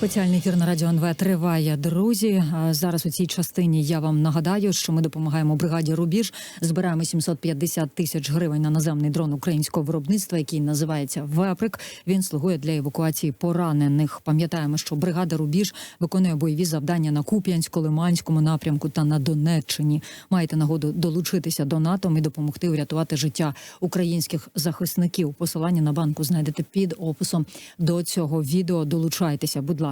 Спеціальний ефір на радіо НВ триває. Друзі, зараз у цій частині я вам нагадаю, що ми допомагаємо бригаді Рубіж. Збираємо 750 тисяч гривень на наземний дрон українського виробництва, який називається Веприк. Він слугує для евакуації поранених. Пам'ятаємо, що бригада Рубіж виконує бойові завдання на Куп'янсько-Лиманському напрямку та на Донеччині. Маєте нагоду долучитися до НАТО і допомогти врятувати життя українських захисників. Посилання на банку знайдете під описом до цього відео. Долучайтеся, будь ласка.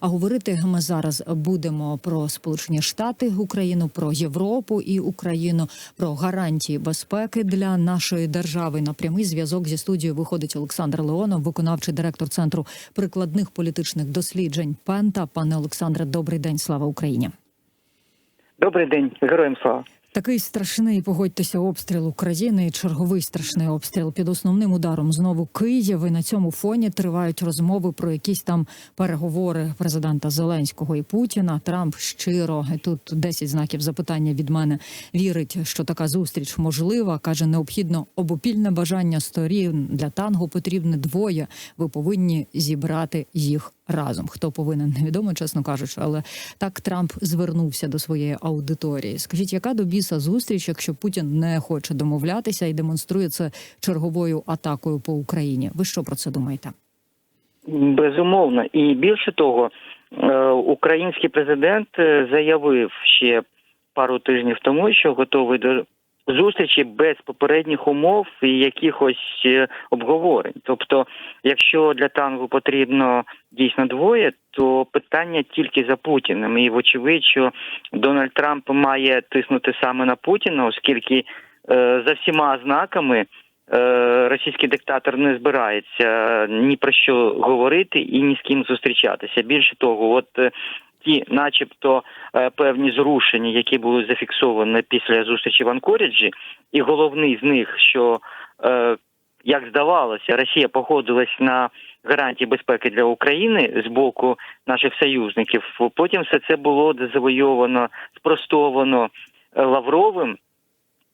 А говорити ми зараз будемо про Сполучені Штати, Україну, про Європу і Україну, про гарантії безпеки для нашої держави. На прямий зв'язок зі студією виходить Олександр Леонов, виконавчий директор центру прикладних політичних досліджень. Пента, пане Олександре, добрий день. Слава Україні. Добрий день, героям слава. Такий страшний, погодьтеся, обстріл України. Черговий страшний обстріл під основним ударом знову Київ. І на цьому фоні тривають розмови про якісь там переговори президента Зеленського і Путіна. Трамп щиро і тут 10 знаків запитання від мене вірить, що така зустріч можлива. каже, необхідно обопільне бажання сторін для танго потрібне двоє. Ви повинні зібрати їх разом. Хто повинен, невідомо, чесно кажучи, але так Трамп звернувся до своєї аудиторії. Скажіть, яка до біса зустріч, якщо Путін не хоче домовлятися і демонструє це черговою атакою по Україні? Ви що про це думаєте? Безумовно, і більше того, е, український президент е, заявив ще пару тижнів тому, що готовий до зустрічі без попередніх умов і якихось е, обговорень. Тобто, якщо для тангу потрібно дійсно двоє, то питання тільки за Путіним. І вочевидь, що Дональд Трамп має тиснути саме на Путіна, оскільки е, за всіма знаками. Е, Російський диктатор не збирається ні про що говорити і ні з ким зустрічатися. Більше того, от ті, начебто, е, певні зрушення, які були зафіксовані після зустрічі в Анкоріджі, і головний з них, що е, як здавалося, Росія погодилась на гарантії безпеки для України з боку наших союзників. Потім все це було завойовано, спростовано е, Лавровим.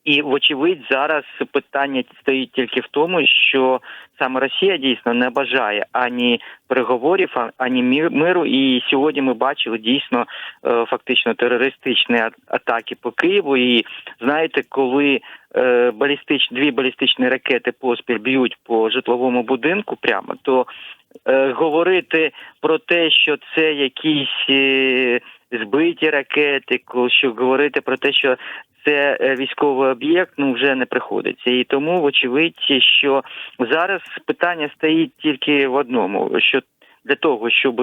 І вочевидь зараз питання стоїть тільки в тому, що саме Росія дійсно не бажає ані переговорів, ані миру. І сьогодні ми бачили дійсно е, фактично терористичні атаки по Києву. І знаєте, коли е, балістич дві балістичні ракети поспіль б'ють по житловому будинку, прямо то е, говорити про те, що це якісь збиті ракети, що говорити про те, що це е, військовий об'єкт, ну вже не приходиться. І тому, вочевидь, що зараз питання стоїть тільки в одному: що для того, щоб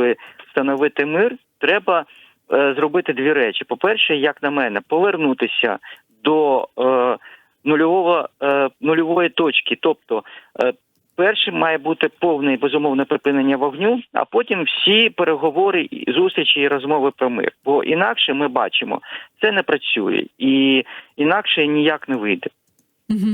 встановити мир, треба е, зробити дві речі. По-перше, як на мене, повернутися до е, нульового е, нульової точки, тобто. Е, Першим має бути повне безумовне припинення вогню, а потім всі переговори, зустрічі і розмови про мир. Бо інакше ми бачимо, це не працює, і інакше ніяк не вийде. Угу.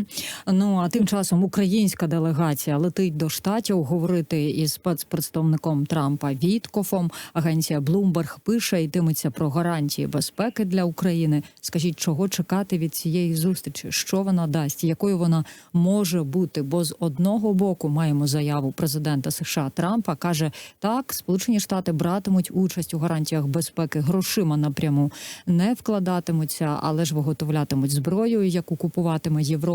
Ну а тим часом українська делегація летить до штатів говорити із спецпредставником Трампа Віткофом. Агенція Bloomberg пише йтиметься про гарантії безпеки для України. Скажіть, чого чекати від цієї зустрічі? Що вона дасть? Якою вона може бути? Бо з одного боку маємо заяву президента США Трампа каже: так, Сполучені Штати братимуть участь у гарантіях безпеки грошима напряму не вкладатимуться, але ж виготовлятимуть зброю, яку купуватиме Європа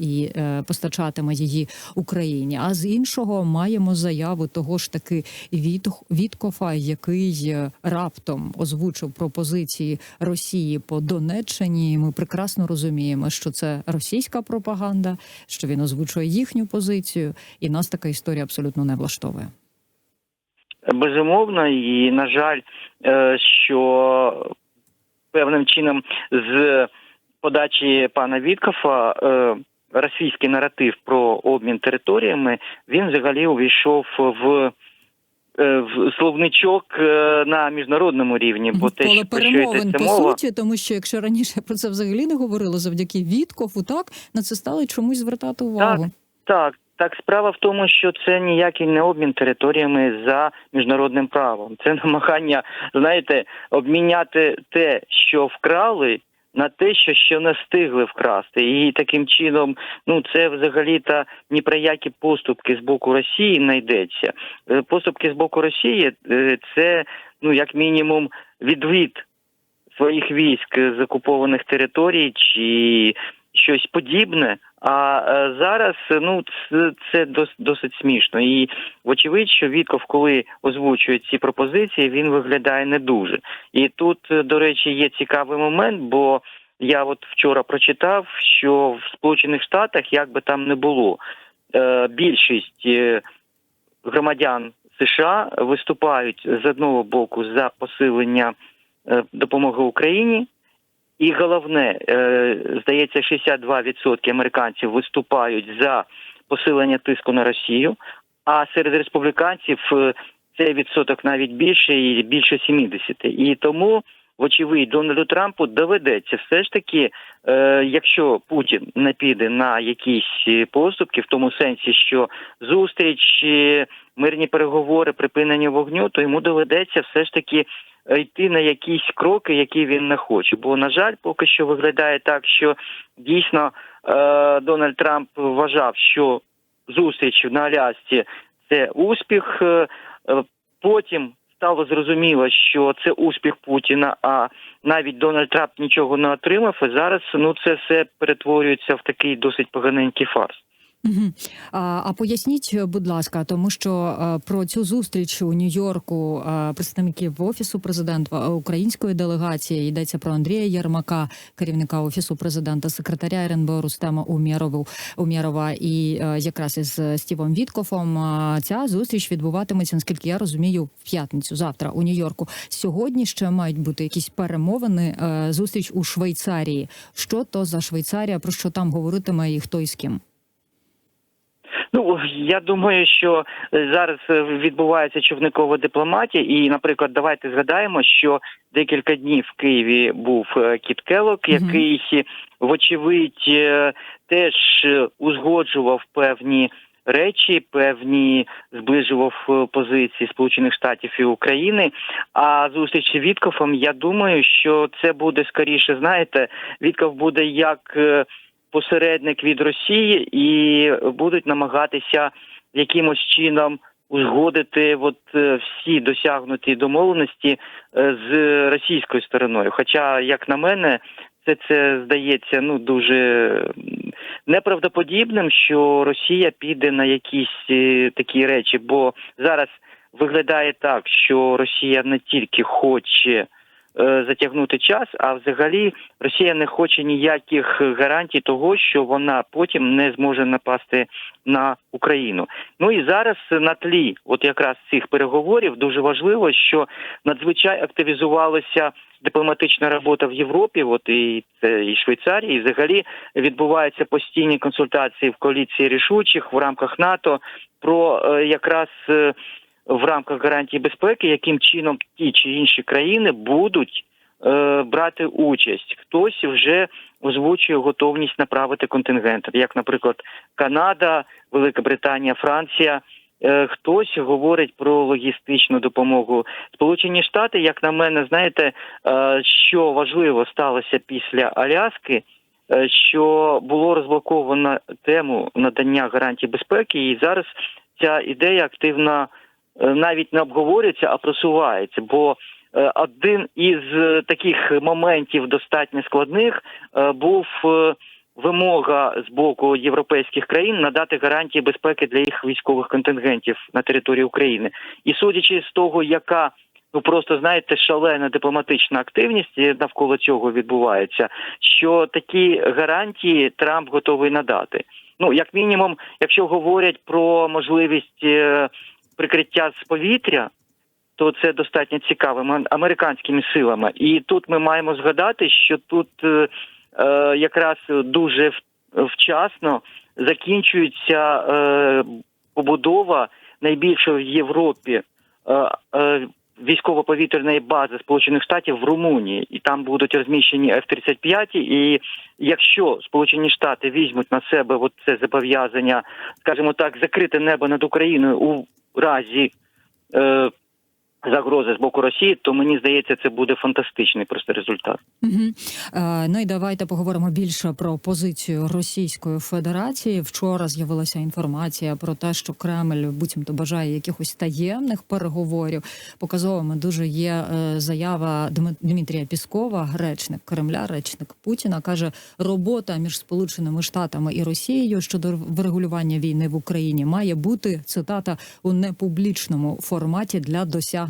і е, постачатиме її Україні. А з іншого маємо заяву того ж таки Віткофа, який е, раптом озвучив пропозиції Росії по Донеччині. Ми прекрасно розуміємо, що це російська пропаганда, що він озвучує їхню позицію, і нас така історія абсолютно не влаштовує. Безумовно, і на жаль, е, що певним чином з подачі пана Віткофа е, російський наратив про обмін територіями він взагалі увійшов в. е, В словничок е, на міжнародному рівні, бо те, що перемовин по мова, суті, тому що якщо раніше про це взагалі не говорили завдяки Віткофу, так на це стали чомусь звертати увагу. Так, так, справа в тому, що це ніякий не обмін територіями за міжнародним правом. Це намагання, знаєте, обміняти те, що вкрали на те, що ще не встигли вкрасти, і таким чином, ну це взагалі-то ні про які поступки з боку Росії не йдеться. Е, Поступки з боку Росії е, це ну як мінімум відвід своїх військ з окупованих територій чи щось подібне. А е, зараз е, ну це, це досить смішно. І вочевидь, що Вітков, коли озвучує ці пропозиції, він виглядає не дуже. І тут, е, до речі, є цікавий момент, бо я от вчора прочитав, що в Сполучених Штатах, як би там не було, більшість громадян США виступають з одного боку за посилення допомоги Україні. І головне, е, здається, 62% американців виступають за посилення тиску на Росію, а серед республіканців е, цей відсоток навіть більше і більше 70. І тому, вочевидь, Дональду Трампу доведеться все ж таки, е, якщо Путін не піде на якісь поступки, в тому сенсі, що зустріч, мирні переговори, припинення вогню, то йому доведеться все ж таки йти на якісь кроки, які він не хоче. Бо, на жаль, поки що виглядає так, що дійсно е, Дональд Трамп вважав, що зустріч на Алясці це успіх. е, е, Потім стало зрозуміло, що це успіх Путіна, а навіть Дональд Трамп нічого не отримав. І зараз ну це все перетворюється в такий досить поганенький фарс. Мгм. А, а поясніть, будь ласка, тому що е, про цю зустріч у Нью-Йорку е, представників офісу президента е, української делегації йдеться про Андрія Єрмака, керівника офісу президента, секретаря РНБО Рустема Умєрову Умєрова і е, якраз із Стівом Віткофом. Ця зустріч відбуватиметься, наскільки я розумію, в п'ятницю завтра у Нью-Йорку. Сьогодні ще мають бути якісь перемовини. е, Зустріч у Швейцарії. Що то за Швейцарія? Про що там говоритиме і хто і з ким? Ну я думаю, що е, зараз е, відбувається човникова дипломатія, і, наприклад, давайте згадаємо, що декілька днів в Києві був е, Кіт Келлок, Мгм. який, вочевидь, теж узгоджував певні речі, певні зближував позиції Сполучених Штатів і України. А зустріч з Віткофом, я думаю, що це буде скоріше, знаєте, Вітков буде як. Посередник від Росії і будуть намагатися якимось чином узгодити от е, всі досягнуті домовленості е, з російською стороною. Хоча, як на мене, це це здається ну дуже неправдоподібним, що Росія піде на якісь е, такі речі, бо зараз виглядає так, що Росія не тільки хоче затягнути час, а взагалі Росія не хоче ніяких гарантій того, що вона потім не зможе напасти на Україну. Ну і зараз на тлі, от якраз цих переговорів, дуже важливо, що надзвичай активізувалася дипломатична робота в Європі. От і це і Швейцарії, і взагалі відбуваються постійні консультації в коаліції рішучих в рамках НАТО про е, якраз. В рамках гарантії безпеки, яким чином ті чи інші країни будуть е, брати участь. Хтось вже озвучує готовність направити контингент, як, наприклад, Канада, Велика Британія, Франція. Е, Хтось говорить про логістичну допомогу. Сполучені Штати, як на мене, знаєте, е, що важливо сталося після Аляски, е, що було розблоковано тему надання гарантій безпеки, і зараз ця ідея активно навіть не обговорюється, а просувається. Бо е, один із е, таких моментів достатньо складних е, був е, вимога з боку європейських країн надати гарантії безпеки для їх військових контингентів на території України. І судячи з того, яка ну просто знаєте, шалена дипломатична активність навколо цього відбувається, що такі гарантії Трамп готовий надати. Ну, як мінімум, якщо говорять про можливість е, прикриття з повітря, то це достатньо цікавим американськими силами. І тут ми маємо згадати, що тут е, е, якраз дуже вчасно закінчується е, побудова найбільшої в Європі е, е, військово-повітряної бази Сполучених Штатів в Румунії, і там будуть розміщені F-35, І якщо Сполучені Штати візьмуть на себе от це зобов'язання, скажімо так, закрити небо над Україною у разі е, загрози з боку Росії, то мені здається, це буде фантастичний просто результат. Угу. Е, ну і давайте поговоримо більше про позицію Російської Федерації. Вчора з'явилася інформація про те, що Кремль буцімто бажає якихось таємних переговорів. Показовими дуже є е, заява Дмитрія Піскова, речник Кремля, речник Путіна, каже, робота між Сполученими Штатами і Росією щодо врегулювання війни в Україні має бути цитата у непублічному форматі для досягнення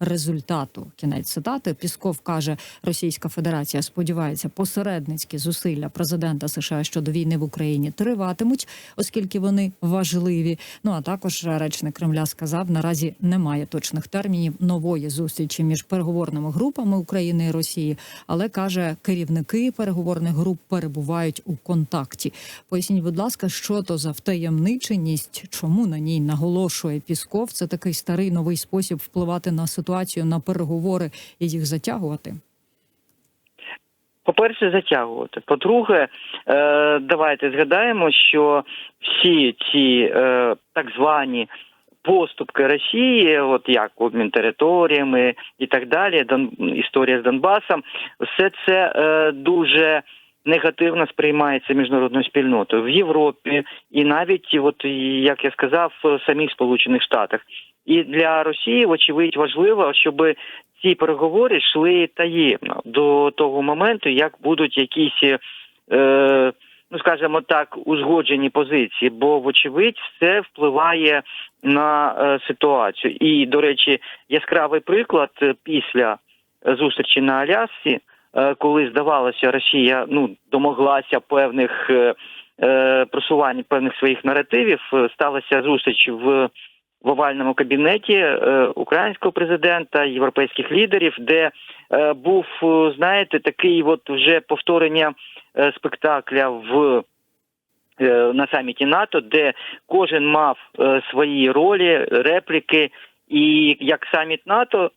результату. Кінець цитати Пісков каже, Російська Федерація сподівається, посередницькі зусилля президента США щодо війни в Україні триватимуть, оскільки вони важливі. Ну а також речник Кремля сказав, наразі немає точних термінів нової зустрічі між переговорними групами України і Росії, але каже, керівники переговорних груп перебувають у контакті. Поясніть, будь ласка, що то за втаємниченість, чому на ній наголошує Пісков? Це такий старий новий спосіб впливати на ситуацію, на переговори і їх затягувати. По-перше, затягувати. По-друге, е, давайте згадаємо, що всі ці е, так звані поступки Росії, от як обмін територіями і так далі, історія з Донбасом, все це е, дуже негативно сприймається міжнародною спільнотою в Європі, і навіть, от як я сказав, в самих Сполучених Штатах. І для Росії, вочевидь, важливо, щоб ці переговори йшли таємно до того моменту, як будуть якісь, е, ну скажімо так, узгоджені позиції, бо вочевидь все впливає на е, ситуацію. І, до речі, яскравий приклад е, після зустрічі на Алясці, е, коли здавалося, Росія ну домоглася певних е, е, просувань певних своїх наративів, е, сталася зустріч в в овальному кабінеті е, українського президента, європейських лідерів, де е, був, е, знаєте, такий от вже повторення спектакля в на саміті НАТО, де кожен мав свої ролі, репліки, і як саміт НАТО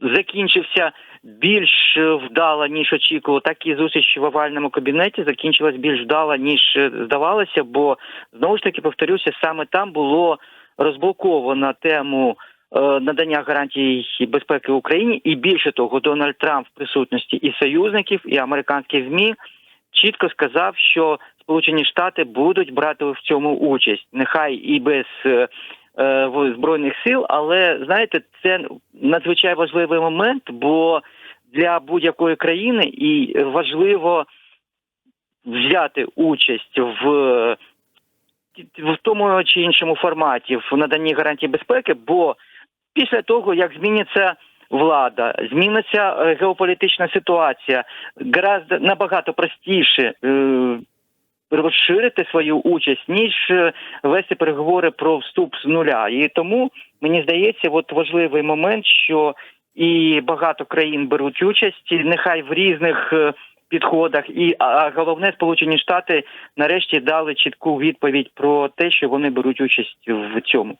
закінчився більш вдало, ніж очікував, так і зустріч в овальному кабінеті закінчилась більш вдало, ніж здавалося, бо знову ж таки повторюся, саме там було розблоковано тему е, надання гарантій безпеки Україні, і більше того, Дональд Трамп в присутності і союзників, і американських змі чітко сказав, що Сполучені Штати будуть брати в цьому участь, нехай і без е, е, збройних сил, але знаєте, це надзвичай важливий момент, бо для будь-якої країни і важливо взяти участь в в тому чи іншому форматі в наданні гарантій безпеки, бо після того, як зміниться влада, зміниться е, геополітична ситуація, гораздо набагато простіше е, розширити свою участь, ніж е, вести переговори про вступ з нуля. І тому мені здається, от важливий момент, що і багато країн беруть участь, і нехай в різних. Підходах і а головне, Сполучені Штати нарешті дали чітку відповідь про те, що вони беруть участь в цьому.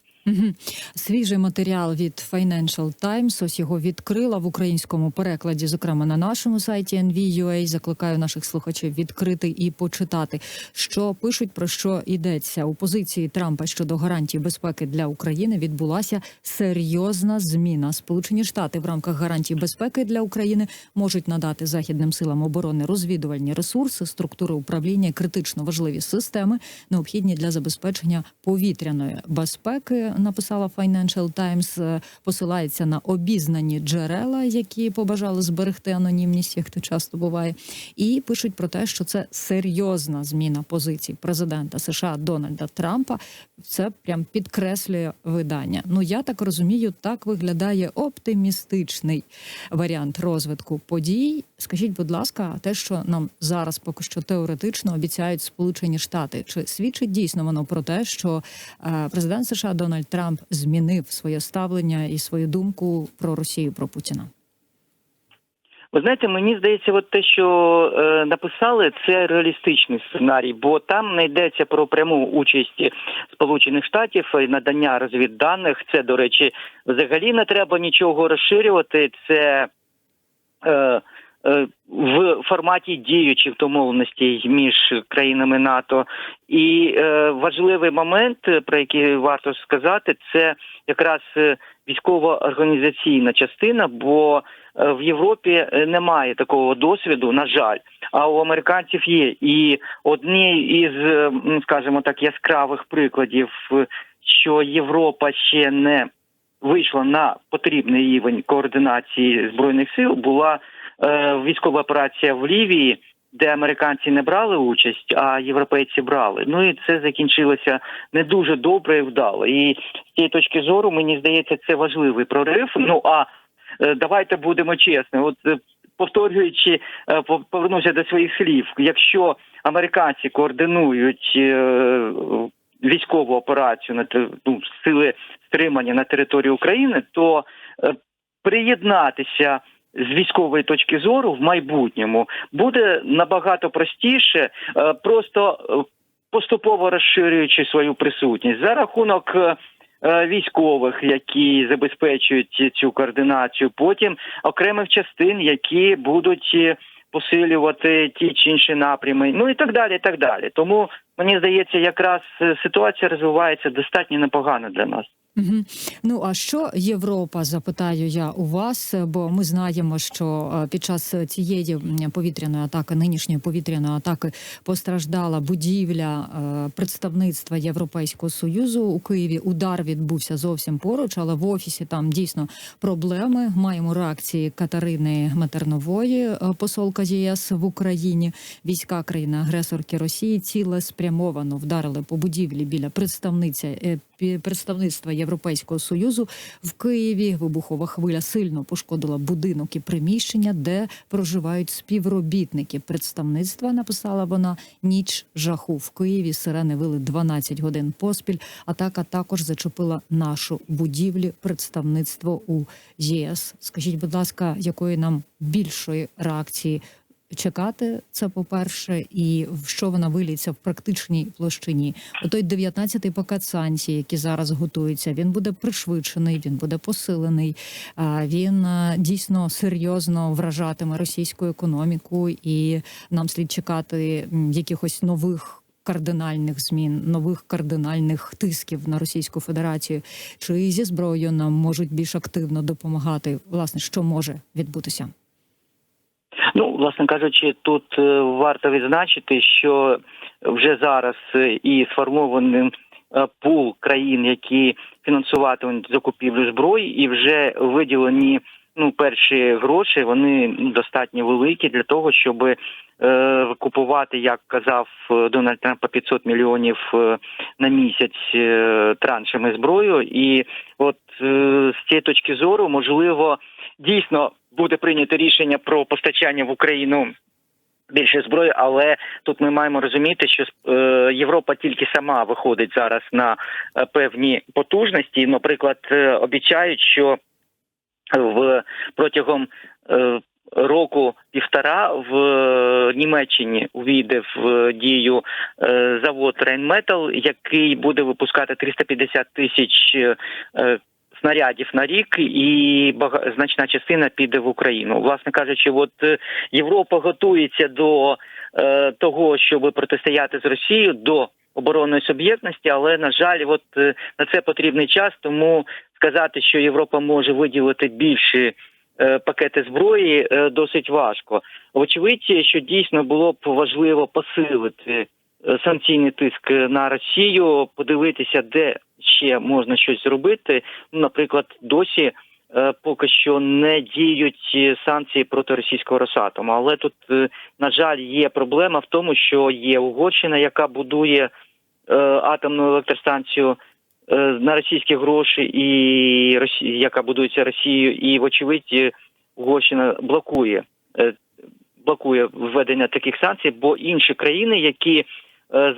Свіжий матеріал від Financial Times, ось його відкрила в українському перекладі, зокрема на нашому сайті NV.ua. Закликаю наших слухачів відкрити і почитати, що пишуть про що йдеться у позиції Трампа щодо гарантій безпеки для України. Відбулася серйозна зміна. Сполучені Штати в рамках гарантій безпеки для України можуть надати західним силам оборони розвідувальні ресурси, структури управління, критично важливі системи, необхідні для забезпечення повітряної безпеки. Написала Financial Times, е, посилається на обізнані джерела, які побажали зберегти анонімність, як то часто буває, і пишуть про те, що це серйозна зміна позицій президента США Дональда Трампа. Це прям підкреслює видання. Ну я так розумію, так виглядає оптимістичний варіант розвитку подій. Скажіть, будь ласка, те, що нам зараз поки що теоретично обіцяють Сполучені Штати, чи свідчить дійсно воно про те, що е, президент США Дональд Трамп змінив своє ставлення і свою думку про Росію про Путіна? Ви знаєте, мені здається, от те, що е, написали, це реалістичний сценарій, бо там не йдеться про пряму участь Сполучених Штатів і надання розвідданих. Це, до речі, взагалі не треба нічого розширювати. Це е, в форматі діючих домовленостей між країнами НАТО. І е, важливий момент, е, про який варто сказати, це якраз е, військово-організаційна частина, бо е, в Європі е, немає такого досвіду, на жаль. А у американців є. І одні із, е, скажімо так, яскравих прикладів, е, що Європа ще не вийшла на потрібний рівень координації збройних сил, була е, військова операція в Лівії, де американці не брали участь, а європейці брали. Ну і це закінчилося не дуже добре і вдало. І з цієї точки зору мені здається, це важливий прорив. Ну а е, давайте будемо чесні. От е, повторюючи, е, пов- повернуся до своїх слів. Якщо американці координують е, військову операцію на ну, сили стримання на території України, то е, приєднатися з військової точки зору в майбутньому буде набагато простіше, е, просто е, поступово розширюючи свою присутність за рахунок. е, Військових, які забезпечують цю координацію, потім окремих частин, які будуть посилювати ті чи інші напрями, ну і так далі. і так далі. Тому мені здається, якраз ситуація розвивається достатньо непогано для нас. Угу. Ну а що Європа? Запитаю я у вас, бо ми знаємо, що е, під час цієї повітряної атаки, нинішньої повітряної атаки, постраждала будівля е, представництва Європейського союзу у Києві. Удар відбувся зовсім поруч, але в офісі там дійсно проблеми. Маємо реакції Катерини Матернової, е, посолка ЄС в Україні. Війська країни-агресорки Росії цілеспрямовано вдарили по будівлі біля представниця представництва Європейського союзу в Києві. Вибухова хвиля сильно пошкодила будинок і приміщення, де проживають співробітники представництва. Написала вона ніч жаху в Києві. Сирени вили 12 годин поспіль. Атака також зачепила нашу будівлю представництво у ЄС. Скажіть, будь ласка, якої нам більшої реакції чекати це по-перше, і в що вона виліться в практичній площині. Отой 19-й пакет санкцій, які зараз готуються, він буде пришвидшений, він буде посилений. Він дійсно серйозно вражатиме російську економіку, і нам слід чекати якихось нових. Кардинальних змін, нових кардинальних тисків на Російську Федерацію, чи зі зброєю нам можуть більш активно допомагати? Власне, що може відбутися? Ну, власне кажучи, тут е, варто відзначити, що вже зараз е, і сформований е, пул країн, які фінансуватимуть закупівлю зброї, і вже виділені ну перші гроші. Вони достатньо великі для того, щоб е, купувати, як казав Дональд Трамп, по 500 мільйонів на місяць траншами зброю. І от з цієї точки зору, можливо, дійсно буде прийнято рішення про постачання в Україну. Більше зброї, але тут ми маємо розуміти, що е, Європа тільки сама виходить зараз на е, певні потужності. Наприклад, е, обіцяють, що в протягом року півтора в Німеччині увійде в дію завод Рейнметал, який буде випускати 350 тисяч снарядів на рік, і значна частина піде в Україну. Власне кажучи, от е, Європа готується до е, того, щоб протистояти з Росією до оборонної суб'єктності, але на жаль, от е, на це потрібний час, тому сказати, що Європа може виділити більше пакети зброї, е, досить важко. Вочевидь, що дійсно було б важливо посилити санкційний тиск на Росію, подивитися, де ще можна щось зробити. Ну, наприклад, досі е, поки що не діють е, санкції проти російського Росатому. Але тут, е, на жаль, є проблема в тому, що є Угорщина, яка будує е, атомну електростанцію е, на російські гроші, і Росі... яка будується Росією, і вочевидь е, Угорщина блокує. е, Блокує введення таких санкцій, бо інші країни, які е,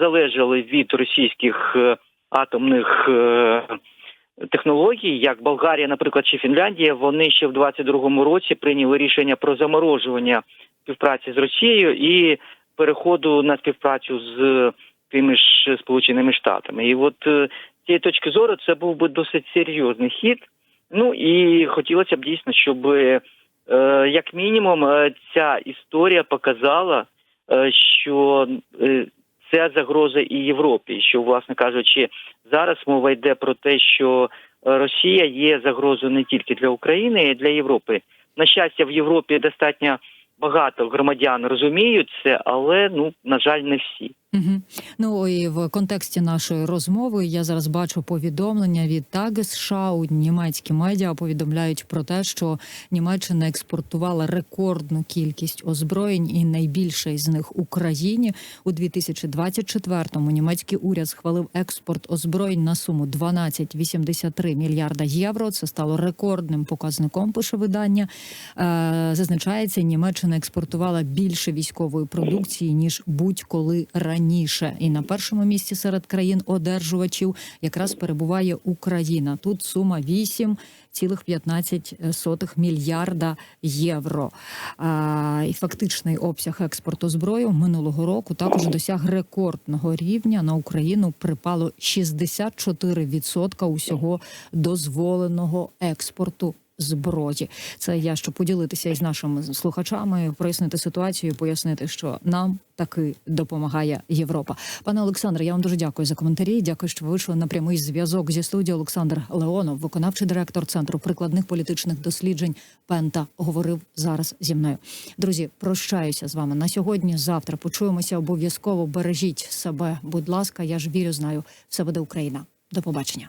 залежали від російських е, атомних е, технологій, як Болгарія, наприклад, чи Фінляндія, вони ще в 22-му році прийняли рішення про заморожування співпраці з Росією і переходу на співпрацю з тими ж Сполученими Штатами. І от е, цієї точки зору це був би досить серйозний хід. Ну і хотілося б дійсно, щоб е, Е, Як мінімум, е, ця історія показала, е, що е, це загроза і Європі. Що, власне кажучи, зараз мова йде про те, що е, Росія є загрозою не тільки для України, а й для Європи. На щастя, в Європі достатньо багато громадян розуміють це, але ну на жаль, не всі. Угу. Ну і в контексті нашої розмови я зараз бачу повідомлення від Tagesschau. Німецькі медіа повідомляють про те, що Німеччина експортувала рекордну кількість озброєнь, і найбільше із них Україні у 2024-му Німецький уряд схвалив експорт озброєнь на суму 12,83 мільярда євро. Це стало рекордним показником. Пише видання. Е, зазначається, Німеччина експортувала більше військової продукції ніж будь-коли раніше. І на першому місці серед країн-одержувачів якраз перебуває Україна. Тут сума 8,15 мільярда євро. А, і фактичний обсяг експорту зброї минулого року також досяг рекордного рівня. На Україну припало 64% усього дозволеного експорту зброї. Це я щоб поділитися із нашими слухачами, прояснити ситуацію, пояснити, що нам таки допомагає Європа. Пане Олександре, я вам дуже дякую за коментарі. Дякую, що ви вийшли на прямий зв'язок зі студією. Олександр Леонов, виконавчий директор центру прикладних політичних досліджень Пента, говорив зараз зі мною. Друзі, прощаюся з вами на сьогодні. Завтра почуємося. Обов'язково бережіть себе. Будь ласка, я ж вірю, знаю, все буде Україна. До побачення.